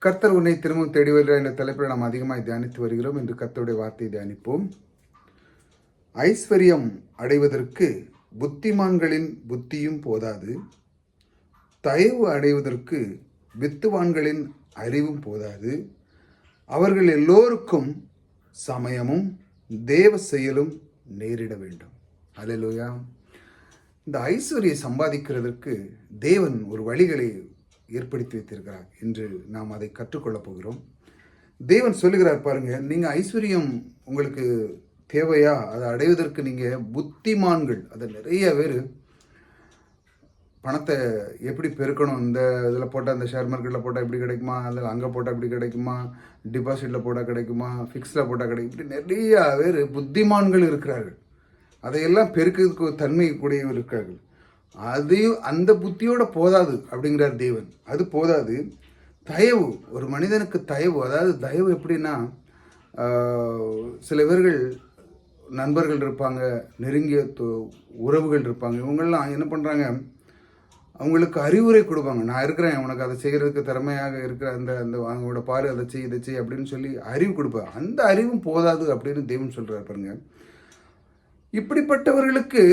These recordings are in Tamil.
கர்த்தர் உன்னை திரும்பவும் தேடி வருகிறார் என்ற தலைப்பில் நாம் அதிகமாக தியானித்து வருகிறோம். என்று கர்த்தருடைய வார்த்தையை தியானிப்போம். ஐஸ்வர்யம் அடைவதற்கு புத்திமான்களின் புத்தியும் போதாது. தயவு அடைவதற்கு வித்துவான்களின் அறிவும் போதாது. அவர்கள் எல்லோருக்கும் சமயமும் தேவ செயலும் நேரிட வேண்டும். அல்லேலூயா இந்த ஐஸ்வர்யை சம்பாதிக்கிறதற்கு தேவன் ஒரு வழிகளை ஏற்படுத்தி வைத்திருக்கிறார் என்று நாம் அதை கற்றுக்கொள்ளப் போகிறோம். தேவன் சொல்லுகிறார் பாருங்கள் நீங்கள் ஐஸ்வர்யம் உங்களுக்கு தேவையா? அதை அடைவதற்கு நீங்கள் புத்திமான்கள். அது நிறைய பேர் பணத்தை எப்படி பெருக்கணும்? இந்த இதில் போட்டால் இந்த ஷேர் மார்க்கெட்டில் போட்டால் இப்படி கிடைக்குமா? அதில் அங்கே போட்டால் இப்படி கிடைக்குமா? டிபாசிட்டில் போட்டால் கிடைக்குமா? ஃபிக்ஸில் போட்டால் கிடைக்கும்? இப்படி நிறைய பேர் புத்திமான்கள் இருக்கிறார்கள். அதையெல்லாம் பெருக்கிறதுக்கு தன்மை கூடியவர் இருக்கிறார்கள் அதையும் அந்த புத்தியோட போதாது அப்படிங்கிறார் தேவன். அது போதாது. தயவு ஒரு மனிதனுக்கு தயவு அதாவது தயவு எப்படின்னா சில பேர்கள் நண்பர்கள் இருப்பாங்க நெருங்கிய உறவுகள் இருப்பாங்க. இவங்கெல்லாம் என்ன பண்ணுறாங்க அவங்களுக்கு அறிவுரை கொடுப்பாங்க. நான் இருக்கிறேன் உனக்கு அதை செய்கிறதுக்கு திறமையாக இருக்கிற அந்த அந்த அவங்களோட பாரு அதை செய் இதை செய் அப்படின்னு சொல்லி அறிவு கொடுப்பேன் அந்த அறிவும் போதாது அப்படின்னு தெய்வம் சொல்கிறார் பாருங்க. இப்படிப்பட்டவர்களுக்கு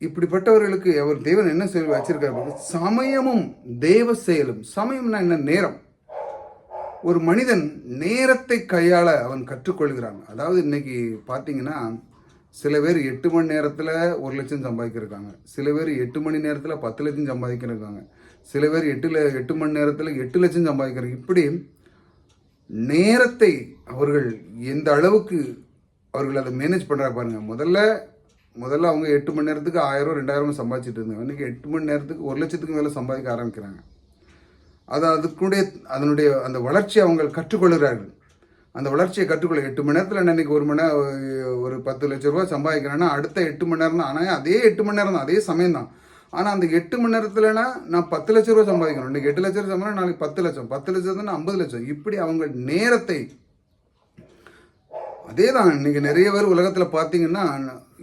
இப்படிப்பட்டவர்களுக்கு அவர் தேவன் என்ன செயல் வச்சிருக்காரு சமயமும் தேவ செயலும். சமயம்னா என்ன? நேரம். ஒரு மனிதன் நேரத்தை கையாள அவன் கற்றுக்கொள்கிறான். அதாவது இன்னைக்கு பார்த்தீங்கன்னா சில பேர் எட்டு மணி நேரத்தில் ஒரு லட்சம் சம்பாதிக்கிறாங்க சில பேர் எட்டு மணி நேரத்தில் பத்து லட்சம் சம்பாதிக்கிறாங்க சில பேர் எட்டுல எட்டு மணி நேரத்தில் எட்டு லட்சம் சம்பாதிக்கிறாங்க. இப்படி நேரத்தை அவர்கள் எந்த அளவுக்கு அவர்கள் அதை மேனேஜ் பண்ணுறா பாருங்கள் முதல்ல முதல்ல அவங்க எட்டு மணி நேரத்துக்கு ஆயிரம் ரெண்டாயிரம் சம்பாதிச்சிட்டு இருந்தாங்க. இன்னைக்கு எட்டு மணி நேரத்துக்கு ஒரு லட்சத்துக்கு மேலே சம்பாதிக்க ஆரம்பிக்கிறாங்க. அது அதுக்குடைய அதனுடைய அந்த வளர்ச்சியை அவங்க கற்றுக்கொள்கிறார்கள். அந்த வளர்ச்சியை கற்றுக்கொள்ள எட்டு மணி நேரத்தில் நான் இன்னைக்கு ஒரு மணி நேரம் ஒரு பத்து லட்ச ரூபா சம்பாதிக்கிறேன்னா அடுத்த எட்டு மணி நேரம் தான் ஆனால் அதே எட்டு மணி நேரம் தான் அதே சமயம் தான். ஆனால் அந்த எட்டு மணி நேரத்தில்னா நான் பத்து லட்ச ரூபா சம்பாதிக்கணும். இன்னைக்கு எட்டு லட்ச ரூபா சம்பாதிக்கணும் நாளைக்கு பத்து லட்சம். பத்து லட்சத்துனா ஐம்பது லட்சம். இப்படி அவங்க நேரத்தை அதே தான் இன்றைக்கி நிறைய பேர் உலகத்தில் பார்த்தீங்கன்னா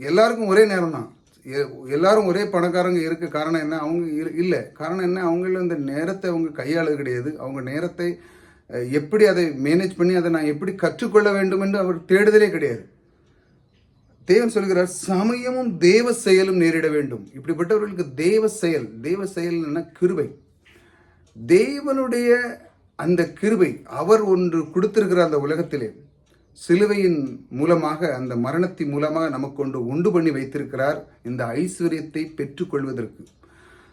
எல்லாருக்கும் ஒரே நேரம் தான் எல்லாரும் ஒரே பணக்காரங்க இருக்க காரணம் என்ன? அவங்க இல்லை. காரணம் என்ன? அவங்கள இந்த நேரத்தை அவங்க கையாளது கிடையாது. அவங்க நேரத்தை எப்படி அதை மேனேஜ் பண்ணி அதை நான் எப்படி கற்றுக்கொள்ள வேண்டும் என்று அவர் தேடுதலே கிடையாது. தேவன் சொல்கிறார் சமயமும் தேவ செயலும் நேரிட வேண்டும். இப்படிப்பட்டவர்களுக்கு தேவ செயல் தேவ செயல் என்ன கிருபை. தேவனுடைய அந்த கிருபை அவர் ஒன்று கொடுத்திருக்கிற அந்த உலகத்திலே சிலுவையின் மூலமாக அந்த மரணத்தின் மூலமாக நமக்கு கொண்டு உண்டு பண்ணி வைத்திருக்கிறார் இந்த ஐஸ்வர்யத்தை பெற்றுக்கொள்வதற்கு.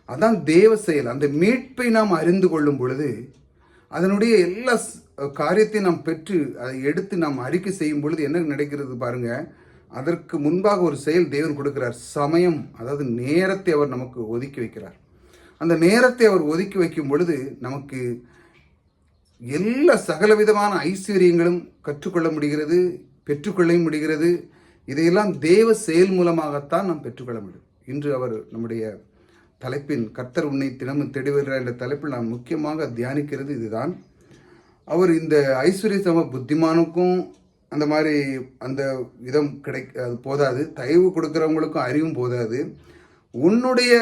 அதான் தேவ செயல். அந்த மீட்பை நாம் அறிந்து கொள்ளும் பொழுது அதனுடைய எல்லா காரியத்தையும் நாம் பெற்று அதை எடுத்து நாம் அறிக்கை செய்யும் பொழுது என்ன நடக்கிறது பாருங்க அதற்கு முன்பாக ஒரு செயல் தேவன் கொடுக்கிறார். சமயம் அதாவது நேரத்தை அவர் நமக்கு ஒதுக்கி வைக்கிறார். அந்த நேரத்தை அவர் ஒதுக்கி வைக்கும் பொழுது நமக்கு எல்லா சகலவிதமான ஐஸ்வர்யங்களும் கற்றுக்கொள்ள முடிகிறது பெற்றுக்கொள்ள முடிகிறது. இதையெல்லாம் தேவ செயல் மூலமாகத்தான் நாம் பெற்றுக்கொள்ள முடியும். இன்று அவர் நம்முடைய தலைப்பின் கர்த்தர் உன்னை தினமும் தெளிவுகிறார் என்ற தலைப்பில் நாம் முக்கியமாக தியானிக்கிறது இதுதான். அவர் இந்த ஐஸ்வர்ய சம புத்திமானுக்கும் அந்த மாதிரி அந்த விதம் கிடை அது போதாது. தயவு கொடுக்குறவங்களுக்கும் அறிவும் போதாது. உன்னுடைய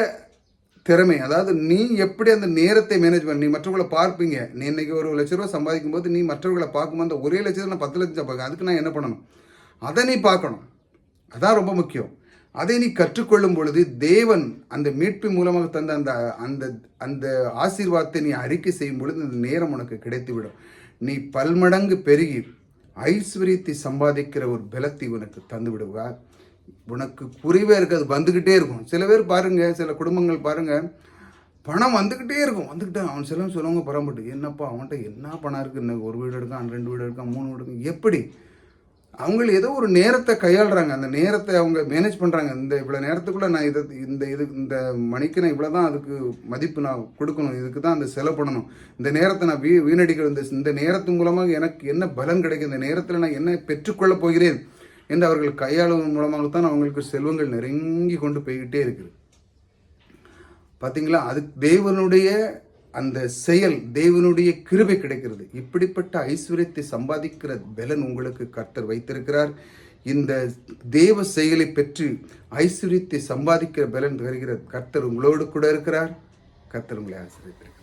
திறமை. அதாவது நீ எப்படி அந்த நேரத்தை மேனேஜ் பண்ணி நீ மற்றவங்களை பார்ப்பீங்க. நீ இன்னைக்கு ஒரு லட்ச ரூபா சம்பாதிக்கும் போது நீ மற்றவர்களை பார்க்கும்போது அந்த ஒரே லட்சத்தில் நான் பத்து லட்சம் சம்பாதிக்க அதுக்கு நான் என்ன பண்ணணும்? அதை நீ பார்க்கணும். அதான் ரொம்ப முக்கியம். அதை நீ கற்றுக்கொள்ளும் பொழுது தேவன் அந்த மீட்பு மூலமாக தந்த அந்த அந்த அந்த ஆசீர்வாதத்தை நீ அறிக்கை செய்யும் பொழுது அந்த நேரம் உனக்கு கிடைத்துவிடும். நீ பல்மடங்கு பெருகி ஐஸ்வர்யத்தை சம்பாதிக்கிற ஒரு பலத்தை உனக்கு தந்து விடுவார் உனக்கு குறைவே இருக்காது வந்துக்கிட்டே இருக்கும். சில பேர் பாருங்கள் சில குடும்பங்கள் பாருங்கள் பணம் வந்துக்கிட்டே இருக்கும். வந்துக்கிட்டே அவன் சிலவங்க சொல்லுவாங்க பரம்பட்டு என்னப்பா அவன்கிட்ட என்ன பணம் இருக்குது இன்னும் ஒரு வீடு எடுக்கான் ரெண்டு வீடு எடுக்கான் மூணு வீடு எடுக்கான் எப்படி? அவங்க ஏதோ ஒரு நேரத்தை கையாளுறாங்க. அந்த நேரத்தை அவங்க மேனேஜ் பண்ணுறாங்க இந்த இவ்வளோ நேரத்துக்குள்ளே நான் இதை இந்த இது இந்த மணிக்கு நான் இவ்வளோ தான் அதுக்கு மதிப்பு நான் கொடுக்கணும். இதுக்கு தான் அந்த செலவு பண்ணணும். இந்த நேரத்தை நான் வீ வீணடிக்கிற இந்த இந்த நேரத்து மூலமாக எனக்கு என்ன பலன் கிடைக்கும் இந்த நேரத்தில் நான் என்ன பெற்றுக்கொள்ளப் போகிறேன்? என்று அவர்கள் கையாளுவதன் மூலமாகத்தான் அவங்களுக்கு செல்வங்கள் நெருங்கி கொண்டு போய்கிட்டே இருக்குது. பார்த்தீங்களா அது தேவனுடைய அந்த செயல் தேவனுடைய கிருபை கிடைக்கிறது. இப்படிப்பட்ட ஐஸ்வர்யத்தை சம்பாதிக்கிற பலன் உங்களுக்கு கர்த்தர் வைத்திருக்கிறார். இந்த தேவ செயலை பெற்று ஐஸ்வர்யத்தை சம்பாதிக்கிற பலன் தருகிற கர்த்தர் உங்களோடு கூட இருக்கிறார். கர்த்தர் உங்களை ஆசிரியத்திருக்கிறார்